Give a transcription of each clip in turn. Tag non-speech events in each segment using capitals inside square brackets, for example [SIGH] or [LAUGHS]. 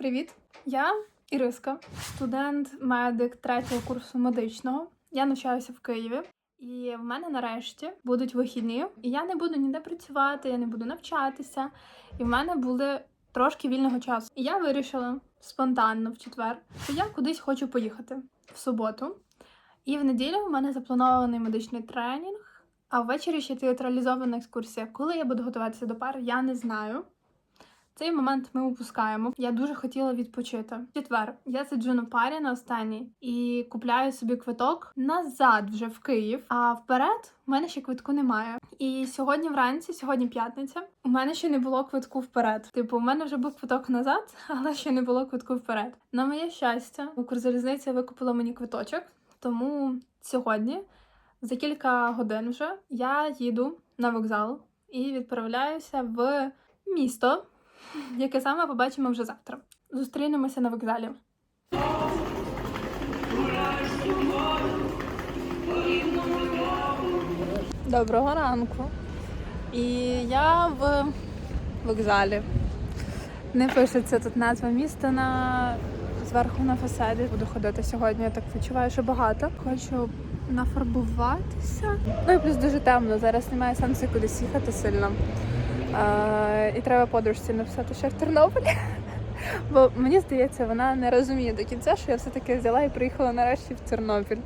Привіт! Я Іриска, студент-медик третього курсу медичного. Я навчаюся в Києві, і в мене нарешті будуть вихідні. І я не буду ніде працювати, я не буду навчатися. І в мене були трошки вільного часу. І я вирішила спонтанно в четвер, що я кудись хочу поїхати в суботу. І в неділю в мене запланований медичний тренінг. А ввечері ще театралізована екскурсія. Коли я буду готуватися до пар, я не знаю. Цей момент ми упускаємо. Я дуже хотіла відпочити. Четвер я сиджу на парі на останній і купляю собі квиток назад вже в Київ. А вперед в мене ще квитку немає. І сьогодні вранці, сьогодні п'ятниця, у мене ще не було квитку вперед. Типу, у мене вже був квиток назад, [LAUGHS] але ще не було квитку вперед. На моє щастя, Укрзалізниця викупила мені квиточок, тому сьогодні, за кілька годин вже, я їду на вокзал і відправляюся в місто яке саме побачимо вже завтра. Зустрінемося на вокзалі. Доброго ранку. І я в вокзалі. Не пишеться тут назва міста на зверху на фасаді. Буду ходити сьогодні. Я так відчуваю, що багато. Хочу нафарбуватися. Ну і плюс дуже темно. Зараз немає сенсу кудись їхати сильно. І треба подружці написати, я в Тернополі. Бо мені здається, вона не розуміє до кінця, що я все-таки взяла і приїхала нарешті в Тернопіль.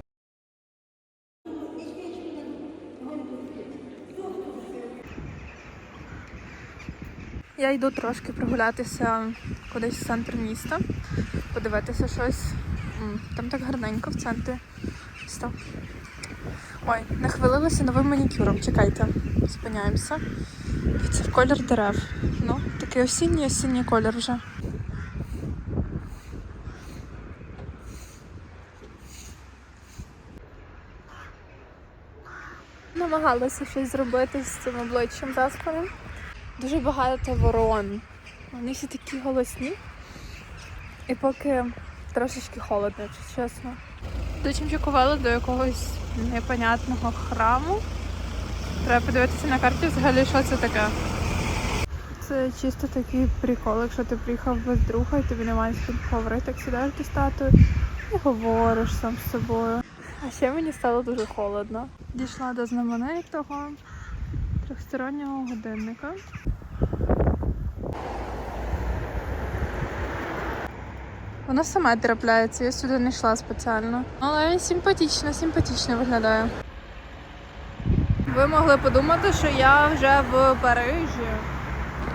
Я йду трошки прогулятися кудись в центр міста, подивитися щось. Там так гарненько в центрі міста. Ой, нахвалилася новим манікюром. Чекайте, спиняємося. І це в колір дерев. Ну, такий осінній осінній колір вже. Намагалася щось зробити з цим обличчям заспаним. Дуже багато ворон. Вони всі такі голосні. І поки трошечки холодно, якщо чесно. Дочимчикували до якогось непонятного храму. Треба подивитися на карті взагалі, що це таке. Це чисто такий прикол, якщо ти приїхав без друга і тобі немає з ким говорити, так сідаєш до статуї і говориш сам з собою. А ще мені стало дуже холодно. Дійшла до знаменитого трьохстороннього годинника. Воно саме трапляється, я сюди не йшла спеціально. Але симпатично, симпатично виглядає. Ви могли подумати, що я вже в Парижі.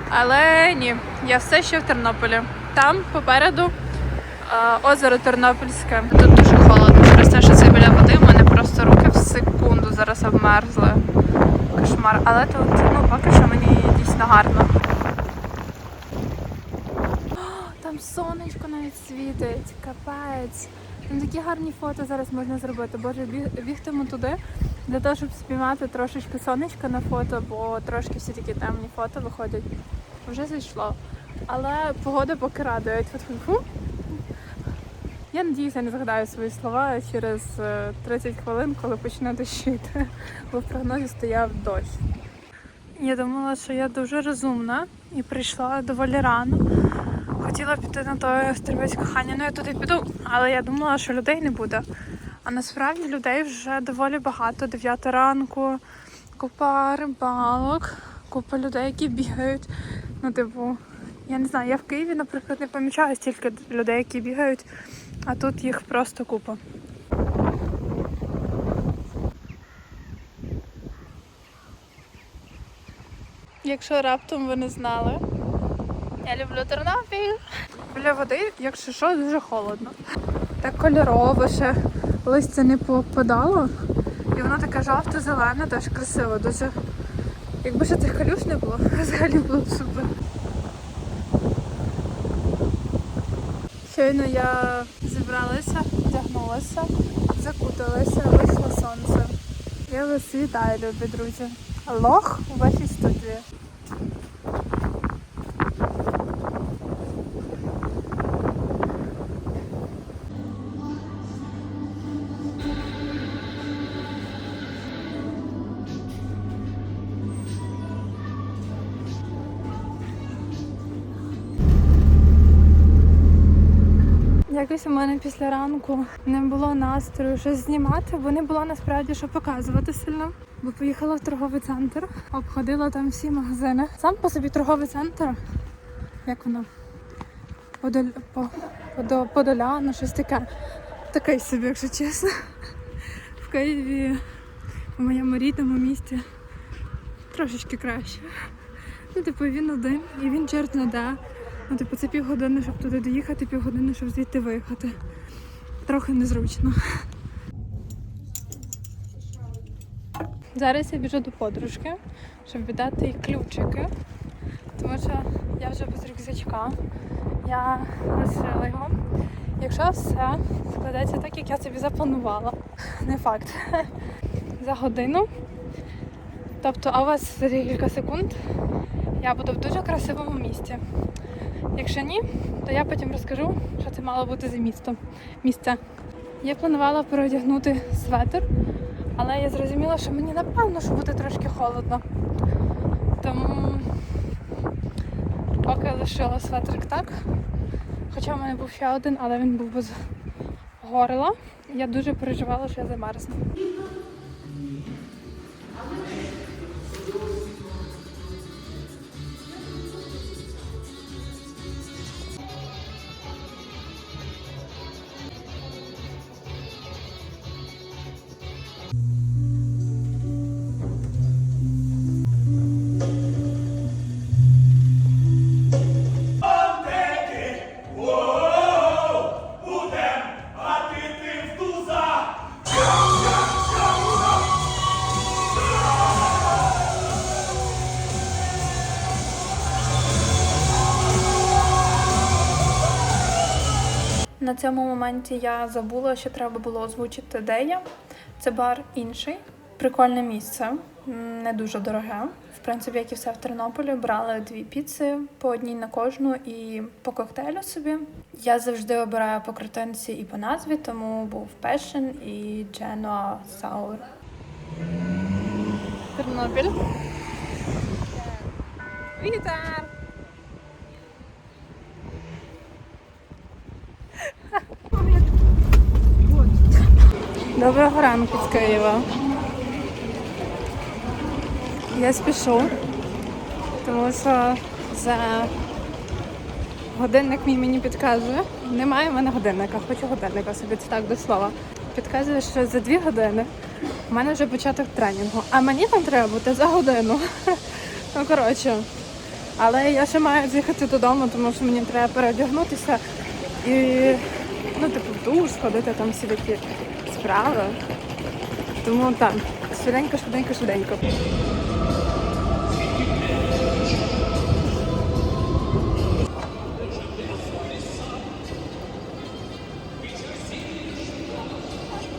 Але ні, я все ще в Тернополі. Там попереду е, озеро Тернопільське. Тут дуже холодно. Через те, що це біля води, в мене просто руки в секунду зараз обмерзли. Кошмар. Але тут ну, поки що мені дійсно гарно. Сонечко навіть світить, капець. Там такі гарні фото зараз можна зробити. Боже, біг- бігтиму туди для того, щоб спіймати трошечки сонечка на фото, бо трошки всі такі темні фото виходять. Вже зайшло. Але погода поки радує. Я надіюся, не згадаю свої слова через е, 30 хвилин, коли почне дощити, бо в прогнозі стояв дощ. Я думала, що я дуже розумна і прийшла доволі рано. Хотіла піти на той острівець кохання, ну я туди піду, але я думала, що людей не буде. А насправді людей вже доволі багато. 9 ранку, купа рибалок, купа людей, які бігають. Ну, типу, я не знаю, я в Києві, наприклад, не помічаю стільки людей, які бігають, а тут їх просто купа. Якщо раптом ви не знали, я люблю Тернопіль. Біля води, якщо що, дуже холодно. Так кольорово ще листя не попадало. І воно таке жовто-зелене, теж красиво дуже. Якби ще цих калюш не було, [LAUGHS] взагалі було б супер. Щойно я зібралася, вдягнулася, закуталася, вийшло сонце. Я вас вітаю, любі друзі. Лох у вашій студії. Якось у мене після ранку не було настрою щось знімати, бо не було насправді що показувати сильно. Бо поїхала в торговий центр, обходила там всі магазини. Сам по собі торговий центр, як воно? Подоль... По... Подо... Подоляно, щось таке. Такий собі, якщо чесно. В Києві, в моєму рідному місті, трошечки краще. Ну, типу, він один і він черт не де. Ну, типу, це півгодини, щоб туди доїхати, півгодини, щоб звідти виїхати. Трохи незручно. Зараз я біжу до подружки, щоб віддати їй ключики. Тому що я вже без рюкзачка. Я лишила його. Якщо все складеться так, як я собі запланувала, не факт. [LAUGHS] За годину. Тобто, а у вас за кілька секунд я буду в дуже красивому місці. Якщо ні, то я потім розкажу, що це мало бути за місто. місце. Я планувала переодягнути светр, але я зрозуміла, що мені напевно, що буде трошки холодно. Тому поки лишила светрик так. Хоча в мене був ще один, але він був без горла. Я дуже переживала, що я замерзну. На цьому моменті я забула, що треба було озвучити, де я. Це бар інший. Прикольне місце, не дуже дороге. В принципі, як і все в Тернополі, брали дві піци по одній на кожну і по коктейлю собі. Я завжди обираю по картинці і по назві, тому був Passion і Genoa Sour. Тернопіль. Вітер! Доброго ранку з Києва. Я спішу, тому що за годинник мій мені підказує. Немає в мене годинника, хочу годинника собі це так до слова. Підказує, що за дві години в мене вже початок тренінгу, а мені там треба бути за годину. [LAUGHS] Ну коротше. Але я ще маю з'їхати додому, тому що мені треба переодягнутися і ну, типу, в душ сходити там всі такі справи. Тому так, швиденько, швиденько, швиденько.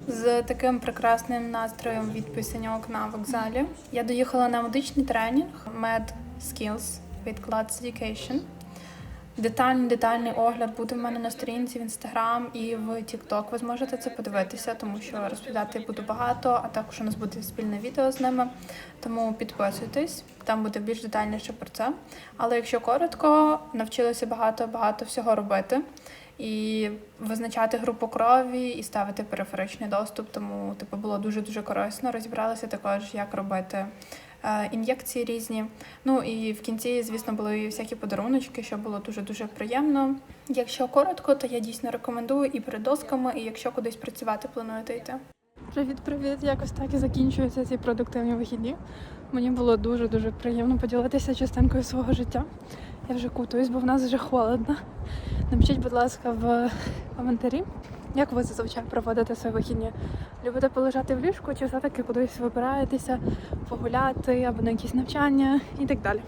З таким прекрасним настроєм від пісеньок на вокзалі я доїхала на медичний тренінг Med Skills від Glad's Education. Детальний детальний огляд буде в мене на сторінці в інстаграм і в TikTok. Ви зможете це подивитися, тому що розповідати буду багато, а також у нас буде спільне відео з ними. Тому підписуйтесь, там буде більш детальніше про це. Але якщо коротко, навчилася багато багато всього робити. І визначати групу крові і ставити периферичний доступ, тому типу було дуже дуже корисно. Розібралася також, як робити ін'єкції різні. Ну і в кінці, звісно, були всякі подаруночки, що було дуже дуже приємно. Якщо коротко, то я дійсно рекомендую і перед досками, і якщо кудись працювати плануєте йти. Привіт, привіт! Якось так і закінчуються ці продуктивні вихідні. Мені було дуже дуже приємно поділитися частинкою свого життя. Я вже кутуюсь, бо в нас вже холодно. Напишіть, будь ласка, в коментарі, як ви зазвичай проводите свої вихідні. Любите полежати в ліжку чи все-таки кудись вибираєтеся, погуляти або на якісь навчання і так далі.